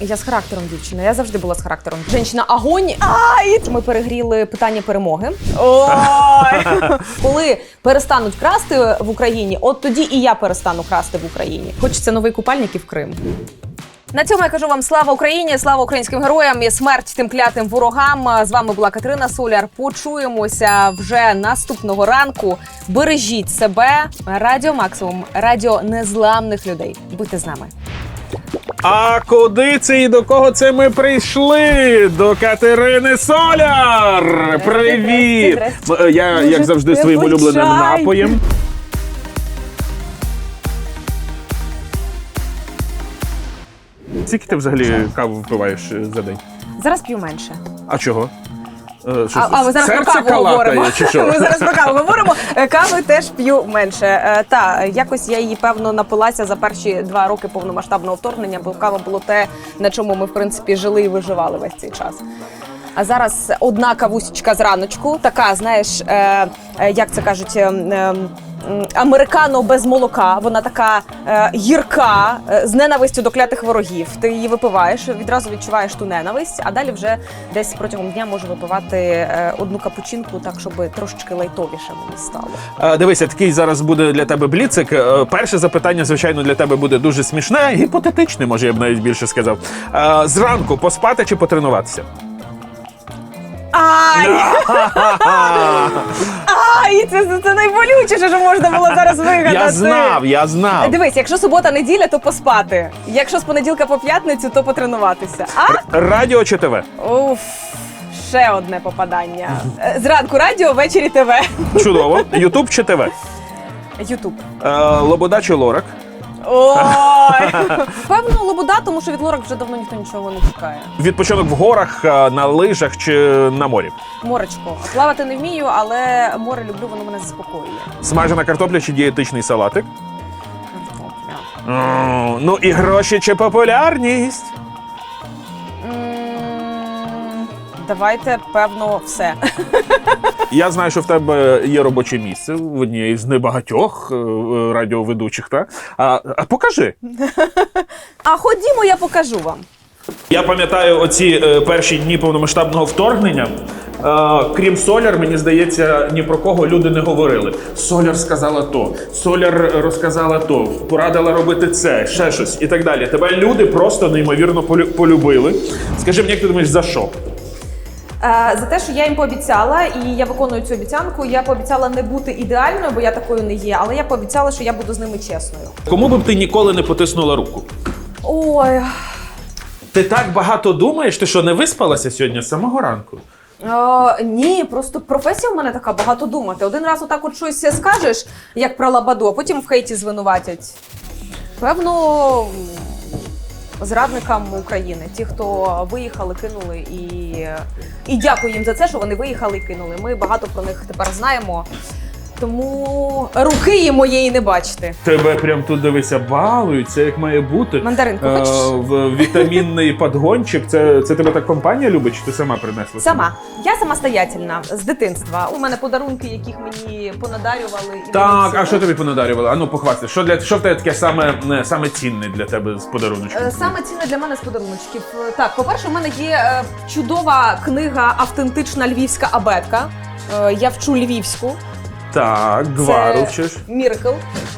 Я з характером дівчина. Я завжди була з характером. Женщина огонь. Ай! Ми перегріли питання перемоги. Ой! Коли перестануть красти в Україні, от тоді і я перестану красти в Україні. Хочеться новий купальник і в Крим. На цьому я кажу вам слава Україні, слава українським героям і смерть тим клятим ворогам. З вами була Катерина Соляр. Почуємося вже наступного ранку. Бережіть себе. Радіо Максимум, радіо незламних людей. Будьте з нами. А куди це і до кого це ми прийшли? До Катерини Соляр! Привіт! Я, як завжди, своїм улюбленим напоєм. Скільки ти взагалі каву випиваєш е, за день? Зараз п'ю менше. А чого? Е, що, А, а ми зараз про серце каву калатає, говоримо. чи що? Ми зараз про каву говоримо. Е, Кави теж п'ю менше. Е, Та якось я її певно напилася за перші два роки повномасштабного вторгнення, бо кава було те, на чому ми в принципі жили і виживали весь цей час. А зараз одна кавусечка зраночку, така, знаєш, е, е, як це кажуть, е, м, е, м, американо без молока. Вона така е, гірка, е, з ненавистю до клятих ворогів. Ти її випиваєш, відразу відчуваєш ту ненависть, а далі вже десь протягом дня можу випивати е, одну капучинку, так щоб трошечки лайтовіше мені стало. Е, Дивися, такий зараз буде для тебе бліцик. Е, Перше запитання, звичайно, для тебе буде дуже смішне, гіпотетичне, може, я б навіть більше сказав. Е, Зранку поспати чи потренуватися? Ай! Ай! Це, це, найболючіше, що можна було зараз вигадати. Я знав, я знав. Дивись, якщо субота неділя, то поспати. Якщо з понеділка по п'ятницю, то потренуватися. А Радіо чи ТВ? уф, ще одне попадання. Е, Зранку радіо, ввечері ТВ. Чудово. Ютуб чи ТВ? Ютуб. Е, Лобода чи Лорак? Ой! Певно, лобода, тому що від лорак вже давно ніхто нічого не чекає. Відпочинок в горах, е, на лижах чи на морі? Моречко. Плавати не вмію, але море люблю, воно мене заспокоює. Смажена картопля чи дієтичний салатик? Картопля. М, Ну і гроші чи популярність? М, Давайте, певно, все. Я знаю, що в тебе є робоче місце в одній з небагатьох е, е, радіоведучих, та? А, а покажи. А ходімо, я покажу вам. Я пам'ятаю оці е, перші дні повномасштабного вторгнення. Е, крім Соляр, мені здається, ні про кого люди не говорили. Соляр сказала то, Соляр розказала то, порадила робити це, ще щось і так далі. Тебе люди просто неймовірно полю- полюбили. Скажи мені, як ти думаєш, за що? Е, За те, що я їм пообіцяла, і я виконую цю обіцянку. Я пообіцяла не бути ідеальною, бо я такою не є, але я пообіцяла, що я буду з ними чесною. Кому би б ти ніколи не потиснула руку? Ой, Ти так багато думаєш, ти що не виспалася сьогодні з самого ранку? Е, ні, просто професія в мене така багато думати. Один раз отак от щось скажеш, як про лабаду, а потім в хейті звинуватять. Певно, зрадникам України, ті, хто виїхали, кинули, і, і дякую їм за це, що вони виїхали і кинули. Ми багато про них тепер знаємо. Тому руки їм моєї не бачите. Тебе прям тут дивися, балують, це як має бути. Мандаринку Е, хочеш? в вітамінний подгончик. Це, це тебе так компанія любить, чи ти сама принесла? Сама. Я самостоятельна з дитинства. У мене подарунки, яких мені понадарювали. і Так, а що тобі понадарювали? А ну похвасти, що для що в тебе таке саме, не, саме цінне для тебе з подаруночків? Е, Саме цінне для мене з подаруночків. Е, Так, по-перше, у мене є е, чудова книга Автентична львівська абетка. Е, Я вчу львівську. Так, гвару вчиш. Міркл.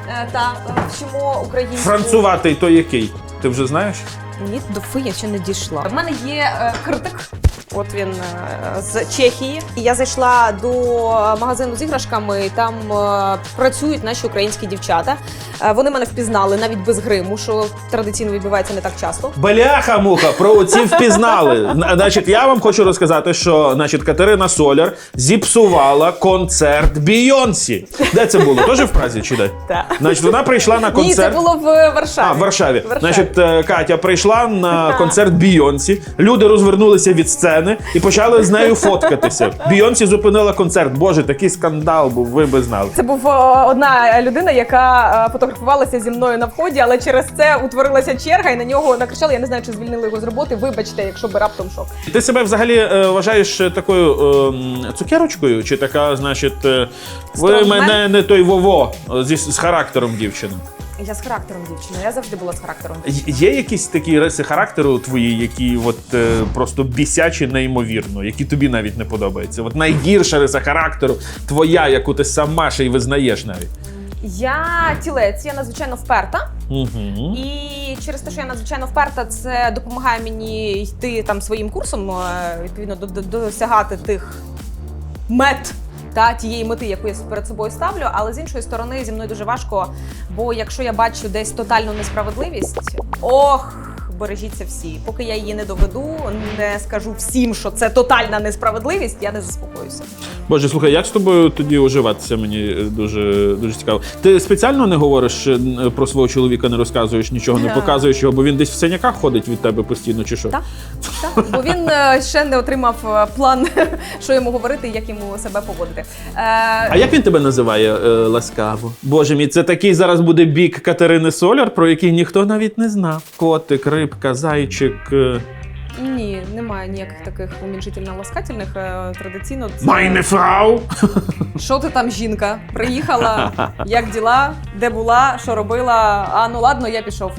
Е, Та чому вчимо українську. Француватий то який? Ти вже знаєш? Ні, до фи я ще не дійшла. В мене є е, критик. От він е, з Чехії. І я зайшла до магазину з іграшками, і там е, працюють наші українські дівчата. Е, вони мене впізнали навіть без гриму, що традиційно відбувається не так часто. Бляха муха, про оці впізнали. Зна- Значить, я вам хочу розказати, що значить, Катерина Соляр зіпсувала концерт Бійонсі. Де це було? Теж в Празі чи де? Так. Значить, вона прийшла на концерт. Ні, це було в Варшаві. А, в Варшаві. Варшаві. Значить, е, Катя прийшла на концерт Бійонсі. Люди розвернулися від сцени і почали з нею фоткатися. Бійонсі зупинила концерт. Боже, такий скандал був, ви би знали. Це був одна людина, яка е, фотографувалася зі мною на вході, але через це утворилася черга, і на нього накричали. Я не знаю, чи звільнили його з роботи. Вибачте, якщо би раптом що. Ти себе взагалі е, вважаєш е, такою ем, цукерочкою? Чи така, значить, е, ви Стронгмен? мене не той Вово е, зі з характером дівчини? Я з характером дівчина. Я завжди була з характером. Є якісь такі риси характеру твої, які от е, просто бісячі неймовірно, які тобі навіть не подобаються? От найгірша риса характеру твоя, яку ти сама ще й визнаєш навіть. Я тілець, я надзвичайно вперта. Угу. І через те, що я надзвичайно вперта, це допомагає мені йти там своїм курсом, е, відповідно, до- до- досягати тих мет. Та тієї мети, яку я перед собою ставлю, але з іншої сторони зі мною дуже важко. Бо якщо я бачу десь тотальну несправедливість, ох, бережіться всі. Поки я її не доведу, не скажу всім, що це тотальна несправедливість, я не заспокоюся. Боже, слухай, як з тобою тоді уживатися? Мені дуже дуже цікаво. Ти спеціально не говориш е, про свого чоловіка, не розказуєш нічого, не показуєш його, бо він десь в синяках ходить від тебе постійно, чи що? Так. Так, бо він е, ще не отримав е, план, що йому говорити, і як йому себе поводити. Е, А як він тебе називає е, ласкаво? Боже мій, це такий зараз буде бік Катерини Соляр, про який ніхто навіть не знав. Котик, рибка, зайчик. е. Ні, немає ніяких таких уміншительно-ласкательних. Е, Традиційно це Майне фрау! що ти там, жінка? Приїхала, як діла, де була, що робила. А ну ладно, я пішов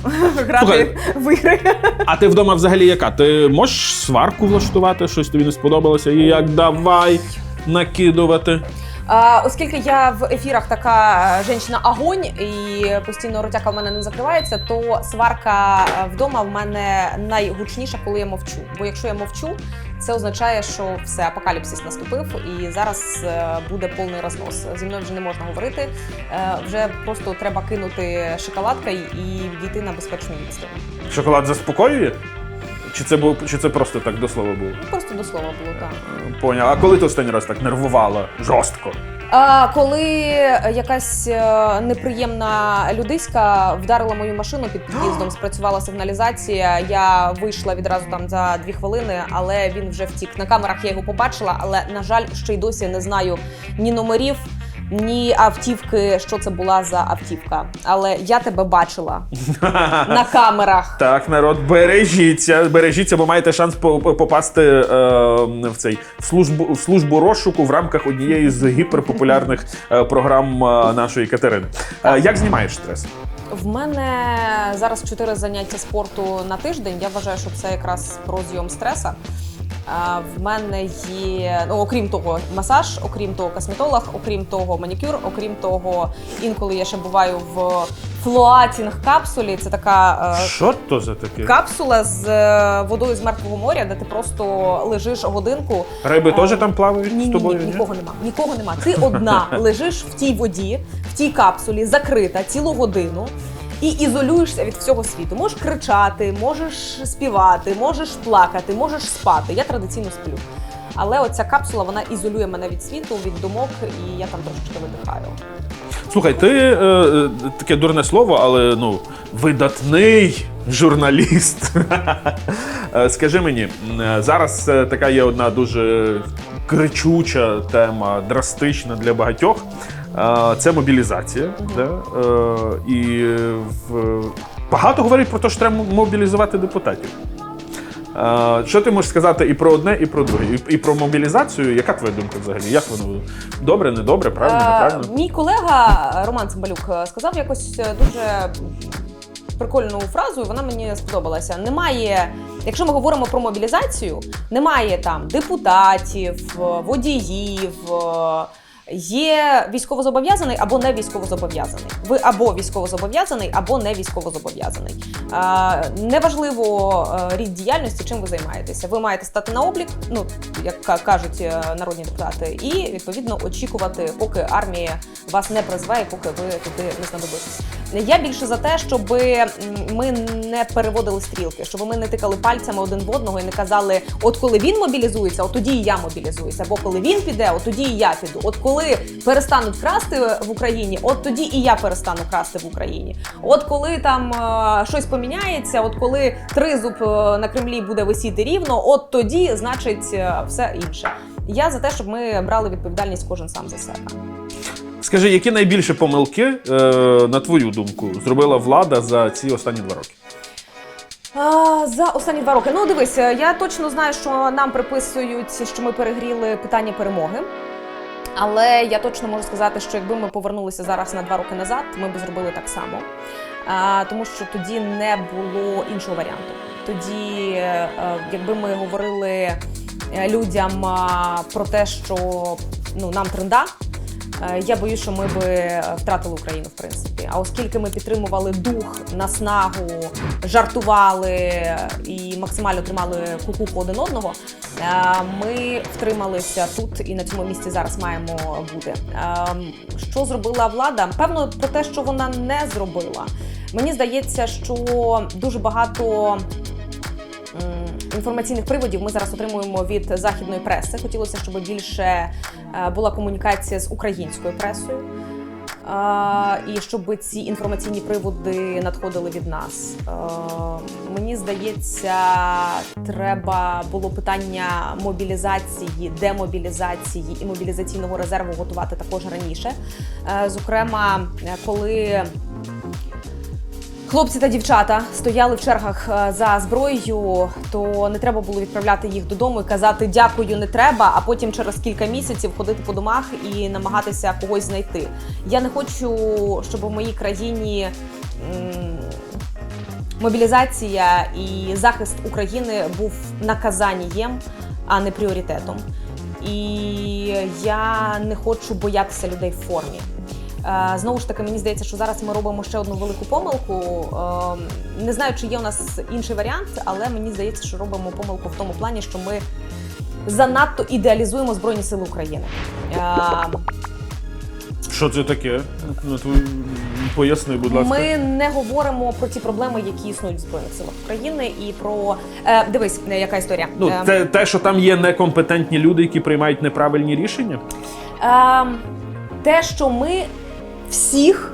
грати Слухай. в ігри. А ти вдома взагалі яка? Ти можеш сварку влаштувати, щось тобі не сподобалося, і як давай накидувати. Оскільки я в ефірах така жінка огонь і постійно ротяка в мене не закривається, то сварка е, вдома в мене найгучніша, коли я мовчу. Бо якщо я мовчу, це означає, що все апокаліпсис наступив, і зараз е, буде повний рознос. Зі мною вже не можна говорити. Е, Вже просто треба кинути шоколадка і відійти на безпечну відстань. Шоколад заспокоює? Чи це був чи це просто так до слова було? Ну просто до слова було так. Поняв. А коли ти останній раз так нервувала жорстко? А коли якась е, неприємна людиська вдарила мою машину під під'їздом, спрацювала сигналізація. Я вийшла відразу там за дві хвилини, але він вже втік. На камерах я його побачила, але на жаль, ще й досі не знаю ні номерів. Ні автівки, що це була за автівка. Але я тебе бачила на камерах. Так, народ, бережіться, бережіться, бо маєте шанс по- по- попасти е, в цей в службу в службу розшуку в рамках однієї з гіперпопулярних е, програм е, нашої Катерини. Е, як знімаєш стрес? В мене зараз чотири заняття спорту на тиждень. Я вважаю, що це якраз про зйом стреса. В мене є, ну окрім того, масаж, окрім того, косметолог, окрім того, манікюр, окрім того, інколи я ще буваю в флуатінг капсулі. Це така е, Що то за таке? капсула з е, водою з мертвого моря, де ти просто лежиш годинку. Риби Е, теж там плавають Ні, з ні, тобою? ні, нікого нема. Нікого нема. Ти одна лежиш в тій воді, в тій капсулі, закрита цілу годину. І ізолюєшся від всього світу. Можеш кричати, можеш співати, можеш плакати, можеш спати. Я традиційно сплю. Але оця капсула вона ізолює мене від світу, від думок, і я там трошечки видихаю. Слухай, ти е, е, таке дурне слово, але ну видатний журналіст. Е, Скажи мені, е, зараз така є одна дуже кричуча тема, драстична для багатьох. Це мобілізація. Да? Е, І в... багато говорять про те, що треба мобілізувати депутатів. Що ти можеш сказати і про одне, і про друге? І- про мобілізацію. Яка твоя думка взагалі? Як воно добре, недобре, правильно, Е, неправильно? Мій колега Роман Цимбалюк е, сказав якось дуже прикольну фразу, і вона мені сподобалася. Немає, якщо ми говоримо про мобілізацію, немає там депутатів, водіїв. Є військовозобов'язаний або не військовозобов'язаний. Ви або військовозобов'язаний, або не військовозобов'язаний. Неважливо е, рід діяльності, чим ви займаєтеся. Ви маєте стати на облік, ну як кажуть е, народні депутати, і відповідно очікувати, поки армія вас не призве, і поки ви туди не знадобитесь. Я більше за те, щоб ми не переводили стрілки, щоб ми не тикали пальцями один в одного і не казали: от коли він мобілізується, от тоді і я мобілізуюся. Або коли він піде, от тоді і я піду. От коли перестануть красти в Україні, от тоді і я перестану красти в Україні. От коли там е, щось поміняється, от коли тризуб е, на Кремлі буде висіти рівно, от тоді, значить, е, все інше. Я за те, щоб ми брали відповідальність кожен сам за себе. Скажи, які найбільші помилки, е, на твою думку, зробила влада за ці останні два роки? А, за останні два роки. Ну, дивись, е, я точно знаю, що нам приписують, що ми перегріли питання перемоги. Але я точно можу сказати, що якби ми повернулися зараз на два роки назад, ми б зробили так само. тому що тоді не було іншого варіанту. Тоді, е, якби ми говорили е, людям про те, що ну нам тренда. Е, Я боюсь, що ми би е, втратили Україну, в принципі. А оскільки ми підтримували дух, наснагу, жартували і максимально тримали кукуху один одного, е, ми втрималися тут і на цьому місці зараз маємо бути. Е, Що зробила влада? Певно, про те, що вона не зробила. Мені здається, що дуже багато інформаційних приводів ми зараз отримуємо від західної преси. Хотілося, щоб більше е, була комунікація з українською пресою. е, І щоб ці інформаційні приводи надходили від нас. Е, Мені здається, треба було питання мобілізації, демобілізації і мобілізаційного резерву готувати також раніше. Зокрема, коли Хлопці та дівчата стояли в чергах е, за зброєю, то не треба було відправляти їх додому і казати дякую, не треба, а потім через кілька місяців ходити по домах і намагатися когось знайти. Я не хочу, щоб у моїй країні мобілізація і захист України був наказанням, а не пріоритетом. І я не хочу боятися людей в формі. Е, Знову ж таки, мені здається, що зараз ми робимо ще одну велику помилку. Е, Не знаю, чи є у нас інший варіант, але мені здається, що робимо помилку в тому плані, що ми занадто ідеалізуємо Збройні Сили України. Е, Що це таке? Поясни, будь ласка. Ми не говоримо про ті проблеми, які існують в Збройних силах України, і про е, дивись, е, яка історія. Ну, Е, це те, що там є некомпетентні люди, які приймають неправильні рішення. Ем, те, що ми всіх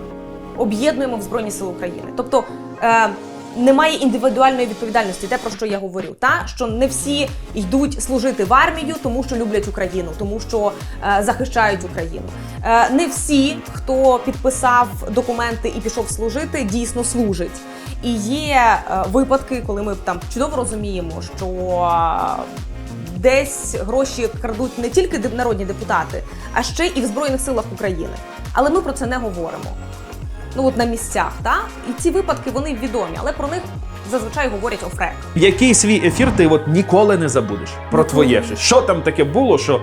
об'єднуємо в Збройні Сили України. Тобто е, немає індивідуальної відповідальності, те, про що я говорю. Та що не всі йдуть служити в армію, тому що люблять Україну, тому що е, захищають Україну. Е, не всі, хто підписав документи і пішов служити, дійсно служить. І є е, випадки, коли ми там чудово розуміємо, що е, десь гроші крадуть не тільки народні депутати, а ще і в Збройних силах України. Але ми про це не говоримо. Ну от на місцях, та і ці випадки вони відомі, але про них зазвичай говорять офрек. Який свій ефір ти от ніколи не забудеш про твоє щось? Що там таке було, що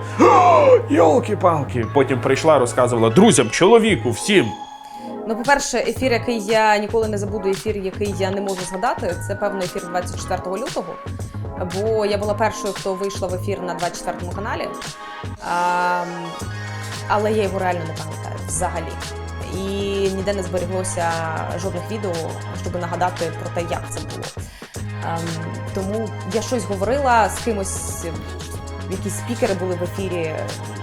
йолки-палки. Потім прийшла, розказувала друзям, чоловіку, всім. Ну, по-перше, ефір, який я ніколи не забуду, ефір, який я не можу згадати, це певно ефір 24 лютого. Бо я була першою, хто вийшла в ефір на 24 каналі. А, але я його реально не пам'ятаю взагалі. І ніде не збереглося жодних відео, щоб нагадати про те, як це було. Ем, тому я щось говорила з кимось, якісь спікери були в ефірі,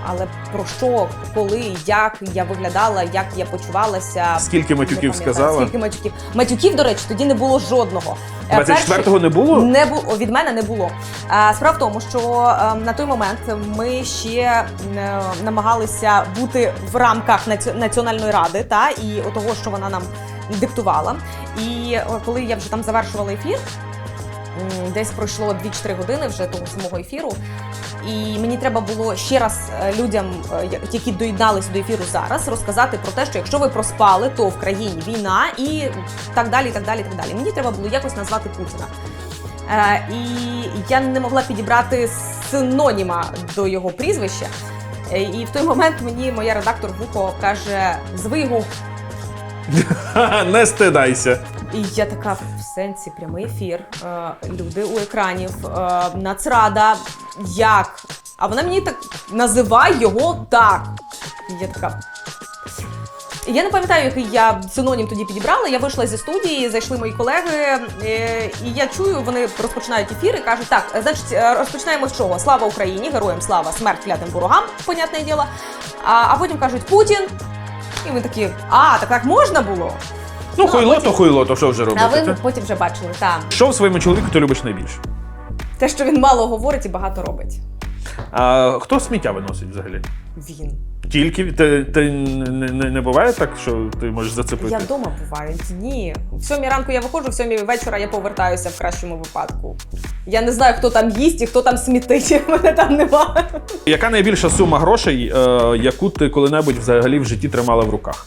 але про що, коли, як я виглядала, як я почувалася. Скільки матюків сказала? Скільки матюків? Матюків, до речі, тоді не було жодного. Е, 24-го не було? не було від мене не було. А, справа в тому, що е, на той момент ми ще е, намагалися бути в рамках наці- національної ради, та і того, що вона нам диктувала. І е, коли я вже там завершувала ефір. Десь пройшло 2-4 години вже того самого ефіру, і мені треба було ще раз е, людям, е, які доєдналися до ефіру зараз, розказати про те, що якщо ви проспали, то в країні війна і так далі, так далі, так далі. Мені треба було якось назвати Путіна. Е, і я не могла підібрати синоніма до його прізвища. І в той момент мені моя редактор Вухо каже: зви його. Не стидайся. І я така в сенсі прямий ефір. Е, люди у екранів, е, нацрада. Як? А вона мені так називай його так. І я така. Я не пам'ятаю, який я синонім тоді підібрала. Я вийшла зі студії, зайшли мої колеги, е, і я чую, вони розпочинають ефір і кажуть: так, е, значить, е, розпочинаємо з чого? Слава Україні, героям слава, смерть клятим ворогам, понятне діло. А, а потім кажуть Путін. І ми такі, а, так так можна було? Ну, Ну, хуйло, то хуйло, то що вже А ви та? потім вже бачили, так. Що в своєму чоловіку ти любиш найбільше? Те, що він мало говорить і багато робить. А хто сміття виносить взагалі? Він. Тільки ти, ти не, не, не буває так, що ти можеш зацепити? Я вдома буваю. Ні. В сьомій ранку я виходжу, в сьомій вечора я повертаюся в кращому випадку. Я не знаю, хто там їсть і хто там смітить. Мене там немає. Яка найбільша сума грошей, е, яку ти коли-небудь взагалі в житті тримала в руках?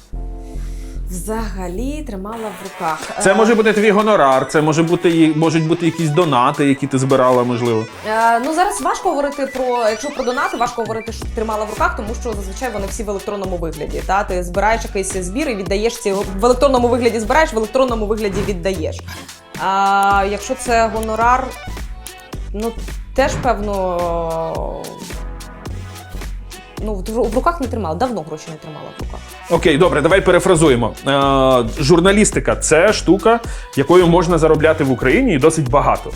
Взагалі тримала в руках. Це Е, може бути твій гонорар, це може бути можуть бути якісь донати, які ти збирала, можливо. Е, ну зараз важко говорити про якщо про донати, важко говорити, що тримала в руках, тому що зазвичай вони всі в електронному вигляді. Та ти збираєш якийсь збір і віддаєш ці в електронному вигляді збираєш, в електронному вигляді віддаєш. А якщо це гонорар, ну теж певно. Ну, в руках не тримала, давно гроші не тримала в руках. Окей, добре, давай перефразуємо. Е, журналістика це штука, якою можна заробляти в Україні і досить багато.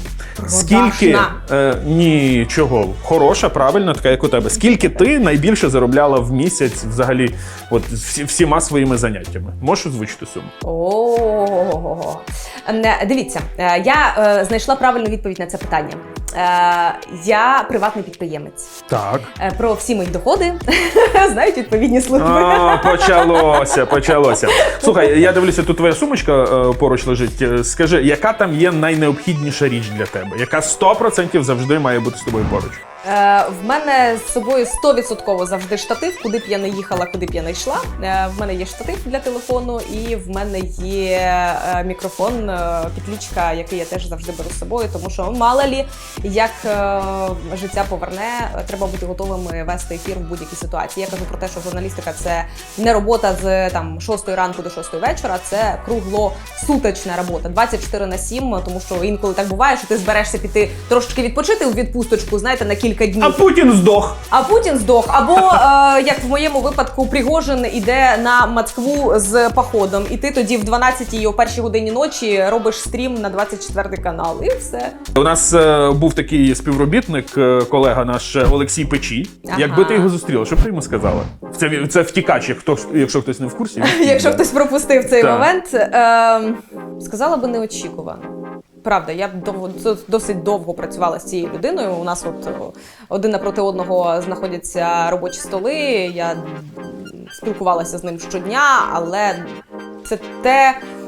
Скільки е, ні, чого, хороша, правильна, така як у тебе. Скільки ти найбільше заробляла в місяць взагалі, от всі, всіма своїми заняттями? Можеш озвучити суму? О, дивіться, е, я е, знайшла правильну відповідь на це питання. Е, Я приватний підприємець. Так. Е, Про всі мої доходи знають відповідні служби. А, почалося, почалося. Слухай, я дивлюся, тут твоя сумочка е, поруч лежить. Е, Скажи, яка там є найнеобхідніша річ для тебе? Яка 100% завжди має бути з тобою поруч? Е, В мене з собою 100% завжди штатив, куди б я не їхала, куди б я не йшла. Е, В мене є штатив для телефону, і в мене є е, мікрофон, е, підлічка, який я теж завжди беру з собою, тому що мало лі, як е, життя поверне, треба бути готовими вести ефір в будь-якій ситуації. Я кажу про те, що журналістика це не робота з там 6 ранку до 6 вечора, це круглосуточна робота, 24 на 7, тому що інколи так буває, що ти зберешся піти трошечки відпочити у відпусточку, знаєте, на кілька днів. А Путін здох. А Путін здох. Або е, як в моєму випадку, Пригожин іде на Москву з походом, і ти тоді в 12-й о першій годині ночі робиш стрім на 24 канал, і все. У нас е, був такий співробітник, е, колега наш е, Олексій Печій. Ага. Якби ти його зустріла, що б ти йому сказала? Це, це втікач, як хто, якщо хтось не в курсі. Якщо хтось пропустив цей Так. момент, е, сказала би неочікувано. Правда, я довго досить довго працювала з цією людиною. У нас от один напроти одного знаходяться робочі столи. Я спілкувалася з ним щодня, але це те, е,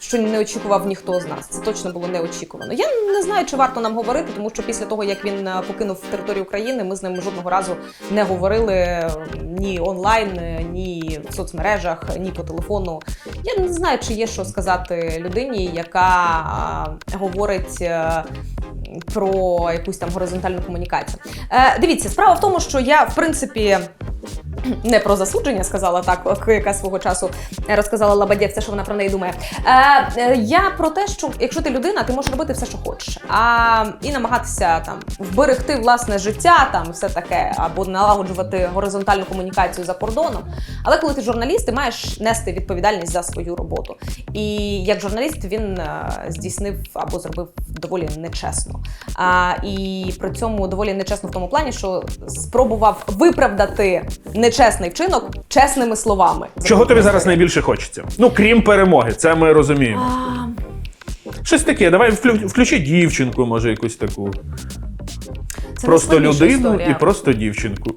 що не очікував ніхто з нас. Це точно було неочікувано. Я не знаю, чи варто нам говорити, тому що після того, як він е, покинув територію України, ми з ним жодного разу не говорили ні онлайн, е, ні в соцмережах, ні по телефону. Я не знаю, чи є що сказати людині, яка говорить. е, Про якусь там горизонтальну комунікацію. Дивіться, справа в тому, що я, в принципі, не про засудження сказала так, яка свого часу розказала Лабадєв, все, що вона про неї думає. Е, е, я про те, що якщо ти людина, ти можеш робити все, що хочеш, а і намагатися там вберегти власне життя, там все таке, або налагоджувати горизонтальну комунікацію за кордоном. Але коли ти журналіст, ти маєш нести відповідальність за свою роботу. І як журналіст він е, здійснив або зробив доволі нечесно. А, і при цьому доволі нечесно в тому плані, що спробував виправдати нечесний вчинок чесними словами. Чого тобі зараз найбільше хочеться? Ну, крім перемоги, це ми розуміємо. Щось таке, давай вклю- включи дівчинку, може, якусь таку. це просто найскладніша людину історія. і просто дівчинку.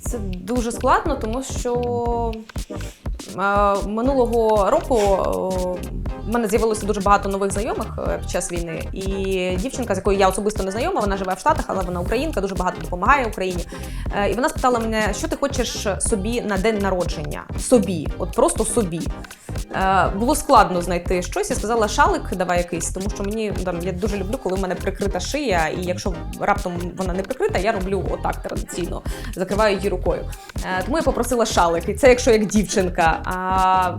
Це дуже складно, тому що е, минулого року е, в мене з'явилося дуже багато нових знайомих е, під час війни. І дівчинка, з якою я особисто не знайома, вона живе в Штатах, але вона українка, дуже багато допомагає Україні. Е, і вона спитала мене, що ти хочеш собі на день народження? Собі, от просто собі. Е, було складно знайти щось. Я сказала шалик, давай якийсь, тому що мені там я дуже люблю, коли в мене прикрита шия, і якщо раптом вона не прикрита, я роблю отак традиційно, закриваю її рукою. Е, тому я попросила шалик, і це якщо як дівчинка. А,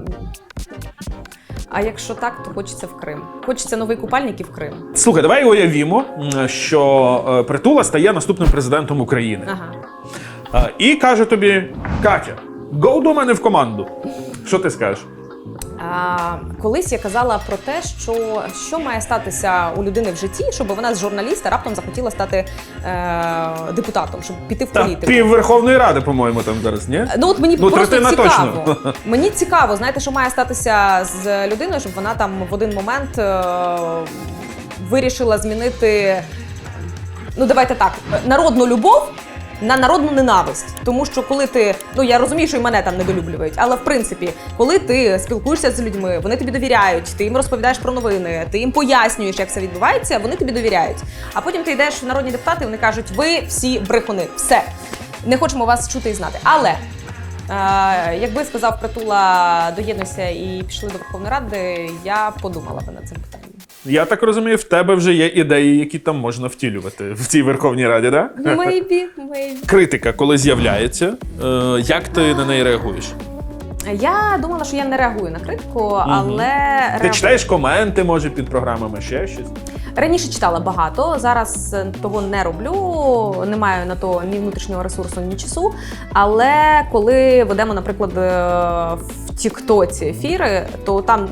а якщо так, то хочеться в Крим. Хочеться новий купальник і в Крим. Слухай, давай уявімо, що е, притула стає наступним президентом України. Ага. І каже тобі: Катя, go до мене в команду. Що ти скажеш? Колись я казала про те, що що має статися у людини в житті, щоб вона з журналіста раптом захотіла стати е, депутатом, щоб піти в політику. пів Верховної Ради, по-моєму, там зараз, ні? Ну от мені Ну, просто цікаво. точно. Мені цікаво, знаєте, що має статися з людиною, щоб вона там в один момент е, вирішила змінити. Ну, давайте так, народну любов. На народну ненависть, тому що коли ти ну я розумію, що і мене там недолюблюють, але в принципі, коли ти спілкуєшся з людьми, вони тобі довіряють, ти їм розповідаєш про новини, ти їм пояснюєш, як все відбувається, вони тобі довіряють. А потім ти йдеш в народні депутати, вони кажуть, ви всі брехуни, все не хочемо вас чути і знати. Але Е, якби сказав притула доєднуйся і пішли до Верховної Ради, я подумала би над цим питанням. Я так розумію, в тебе вже є ідеї, які там можна втілювати в цій Верховній Раді. Да? Maybe, maybe. Критика, коли з'являється, е, як ти на неї реагуєш? Я думала, що я не реагую на критику, але Ти реагую. читаєш коменти, може, під програмами, ще щось? раніше читала багато. Зараз е, того не роблю. Не маю на то ні внутрішнього ресурсу, ні часу. Але коли ведемо, наприклад, е, в Тіктоці ефіри, то там.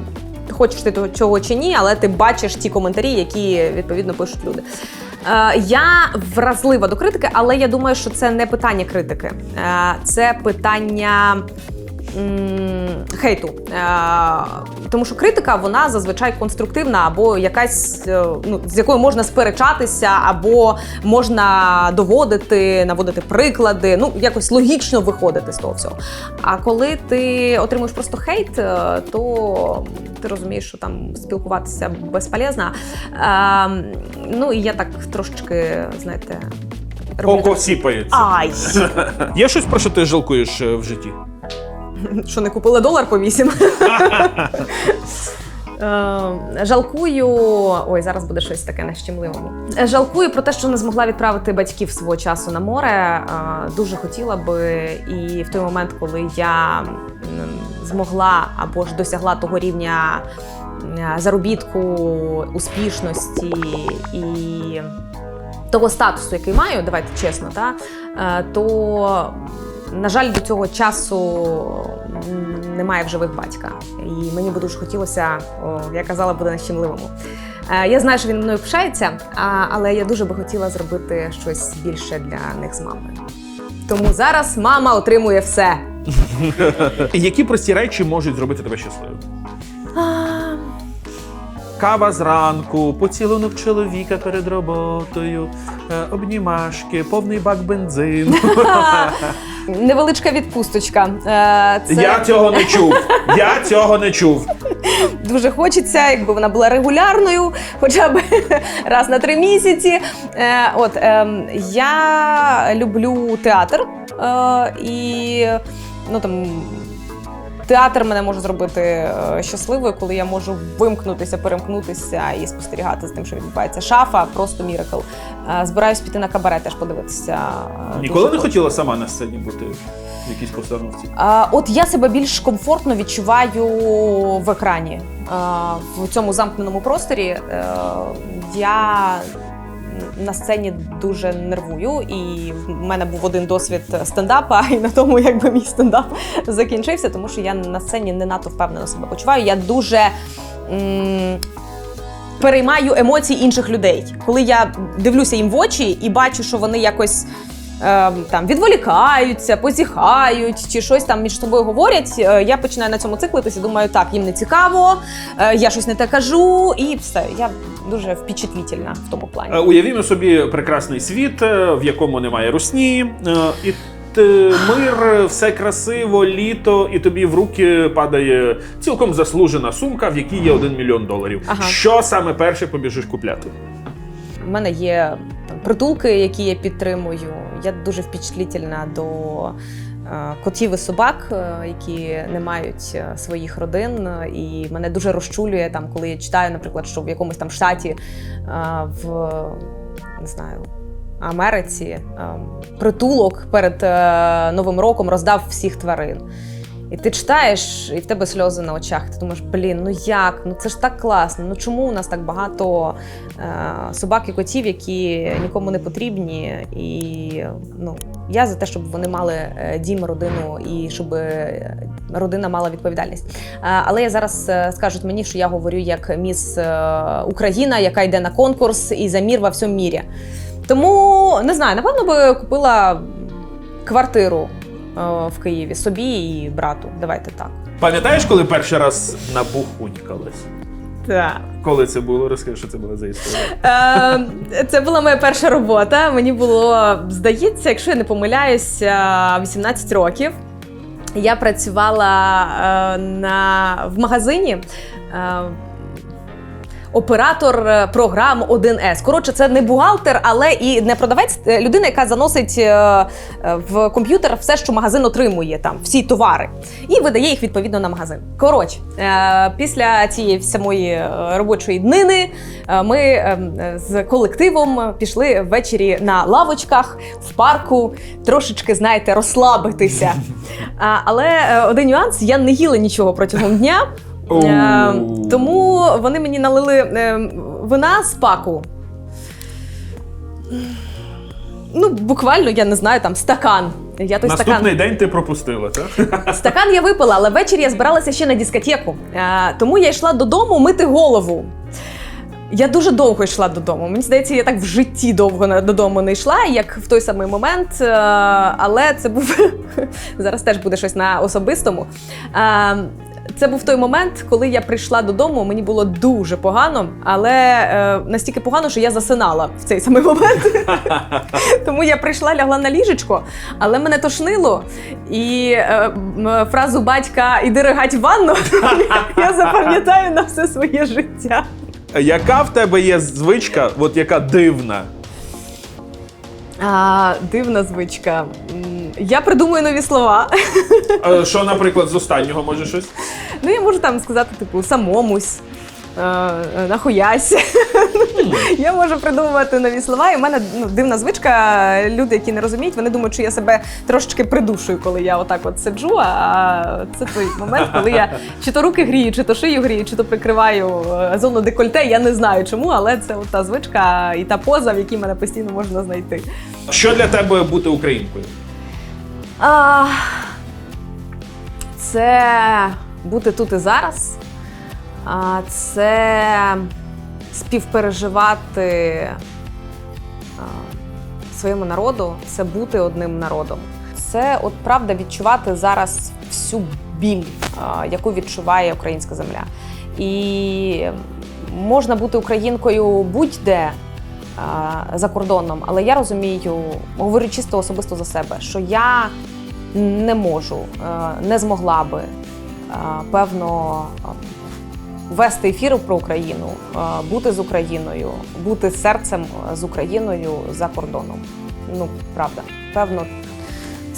Хочеш ти чого чи ні, але ти бачиш ті коментарі, які відповідно пишуть люди. Е, я вразлива до критики, але я думаю, що це не питання критики, Е, це питання хейту. Е, тому що критика вона зазвичай конструктивна, або якась, е, ну, з якою можна сперечатися, або можна доводити, наводити приклади, ну якось логічно виходити з того всього. А коли ти отримуєш просто хейт, е, то ти розумієш, що там спілкуватися безполезно. Е, ну і я так трошечки, знаєте, роблю Око сіпається. Ай! Є щось, про що ти жалкуєш в житті? Що не купила долар по 8. Е, Жалкую, ой, зараз буде щось таке. Е, Жалкую про те, що не змогла відправити батьків свого часу на море. Е, Дуже хотіла би, і в той момент, коли я змогла або ж досягла того рівня е, заробітку, успішності і того статусу, який маю, давайте чесно, та, то, на жаль, до цього часу немає в живих батька. І мені би дуже хотілося, о, я казала, буде нещемливому. Е, Я знаю, що він мною пишається, але я дуже би хотіла зробити щось більше для них з мамою. Тому зараз мама отримує все. Які прості речі можуть зробити тебе щасливим? Кава зранку, поцілунок чоловіка перед роботою, е, обнімашки, повний бак бензину. Невеличка відпусточка. Е, Це... Я цього не чув. Я цього не чув. дуже хочеться, якби вона була регулярною, хоча б раз на три місяці. Е, от ем, я люблю театр е, і ну там. Театр мене може зробити е, щасливою, коли я можу вимкнутися, перемкнутися і спостерігати з тим, що відбувається. Шафа просто міракл. Е, збираюсь піти на кабаре теж подивитися. е, Ніколи дуже не хотіла сама на сцені бути в якійсь постановці. От я себе більш комфортно відчуваю в екрані. В цьому замкненому просторі я на сцені дуже нервую, і в мене був один досвід стендапа, і на тому, якби мій стендап закінчився, тому що я на сцені не надто впевнено себе почуваю. Я дуже. Переймаю емоції інших людей, коли я дивлюся їм в очі і бачу, що вони якось там відволікаються, позіхають чи щось там між собою говорять. е, я починаю на цьому циклитися. Думаю, так, їм не цікаво, е, я щось не те кажу, і все. Я дуже впечатлітельна в тому плані. Е, Уявімо собі прекрасний світ, в якому немає русні, і мир, все красиво, літо, і тобі в руки падає цілком заслужена сумка, в якій є один мільйон доларів. Ага. Що саме перше побіжиш купляти? У мене є там, притулки, які я підтримую. Я дуже впечатлітельна до е, котів і собак, е, які не мають е, своїх родин. І мене дуже розчулює, там, коли я читаю, наприклад, що в якомусь там штаті в не знаю. Америці е, притулок перед Новим роком роздав всіх тварин. І ти читаєш, і в тебе сльози на очах. Ти думаєш, блін, ну як? Ну це ж так класно. Ну чому у нас так багато е, собак і котів, які нікому не потрібні? І ну я за те, щоб вони мали е, дім, родину і щоб е, родина мала відповідальність. Е, але я зараз скажуть мені, що я говорю як міс Україна, яка йде на конкурс і за мір во всьому мірі. Тому не знаю, напевно би купила квартиру в Києві собі і брату. Давайте так. Пам'ятаєш, коли перший раз на бухунькалась? Так. Коли це було? Розкажи, що це було за історія. Е, Це була моя перша робота. Мені було, здається, якщо я не помиляюся, 18 років. Я працювала е, на, в магазині. Е, оператор е, програм 1С. Коротше, це не бухгалтер, але і не продавець, е, людина, яка заносить е, в комп'ютер все, що магазин отримує, там всі товари, і видає їх відповідно на магазин. Коротше, після цієї самої робочої днини ми е, е, з колективом пішли ввечері на лавочках в парку, трошечки, знаєте, розслабитися. Але один нюанс: я не їла нічого протягом дня. Е, тому вони мені налили е, вина з паку. Ну, буквально, я не знаю, там стакан. Я той Наступний стакан, день ти пропустила, так? стакан я випила, але ввечері я збиралася ще на дискотеку. Е, тому я йшла додому мити голову. Я дуже довго йшла додому. Мені здається, я так в житті довго додому не йшла, як в той самий момент. Е, Але це був зараз теж буде щось на особистому. Це був той момент, коли я прийшла додому. Мені було дуже погано, але е, настільки погано, що я засинала в цей самий момент. Тому я прийшла, лягла на ліжечко, але мене тошнило. І е, м, фразу батька іди ригать в ванну я запам'ятаю на все своє життя. Яка в тебе є звичка, от яка дивна? А, дивна звичка. М, Я придумую нові слова. Е, Що, наприклад, з останнього може щось? Ну, я можу там сказати, типу, самомусь. е, е, Нахуясь. я можу придумувати нові слова. І в мене ну, дивна звичка. Люди, які не розуміють, вони думають, що я себе трошечки придушую, коли я отак от сиджу. А це той момент, коли я чи то руки грію, чи то шию грію, чи то прикриваю е, зону декольте. Я не знаю чому, але це от та звичка і та поза, в якій мене постійно можна знайти. Що для тебе бути українкою? А, це бути тут і зараз. А, це співпереживати своєму народу, це бути одним народом. Це от правда відчувати зараз всю біль, яку відчуває українська земля. І можна бути українкою будь-де за кордоном, але я розумію, говорю чисто особисто за себе, що я не можу, е, не змогла би е, певно вести ефір про Україну, е, бути з Україною, бути серцем з Україною за кордоном. Ну, правда, певно.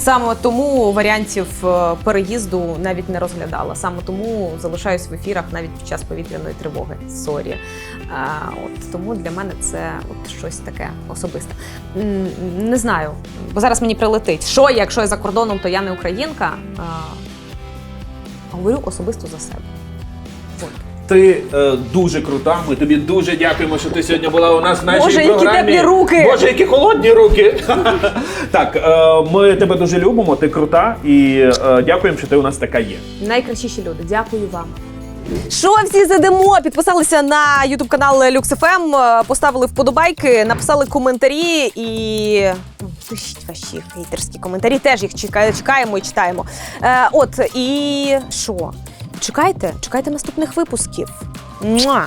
Саме тому варіантів е, переїзду навіть не розглядала. Саме тому залишаюсь в ефірах навіть під час повітряної тривоги. Сорі. От тому для мене це от щось таке особисте. Не знаю, бо зараз мені прилетить. Що, якщо я за кордоном, то я не українка. Говорю особисто за себе. Ти е, дуже крута. Ми тобі дуже дякуємо, що ти сьогодні була у нас в нашій Боже, які програмі. теплі руки! Боже, які холодні руки! так, е, ми тебе дуже любимо, ти крута, і е, дякуємо, що ти у нас така є. Найкращіші люди. Дякую вам. Що всі сидимо? Підписалися на Ютуб канал LuxFM, поставили вподобайки, написали коментарі і ну, пишіть ваші хейтерські коментарі. Теж їх чекаю- чекаємо і читаємо. Е, от і що? Чекайте, чекайте наступних випусків. Муа!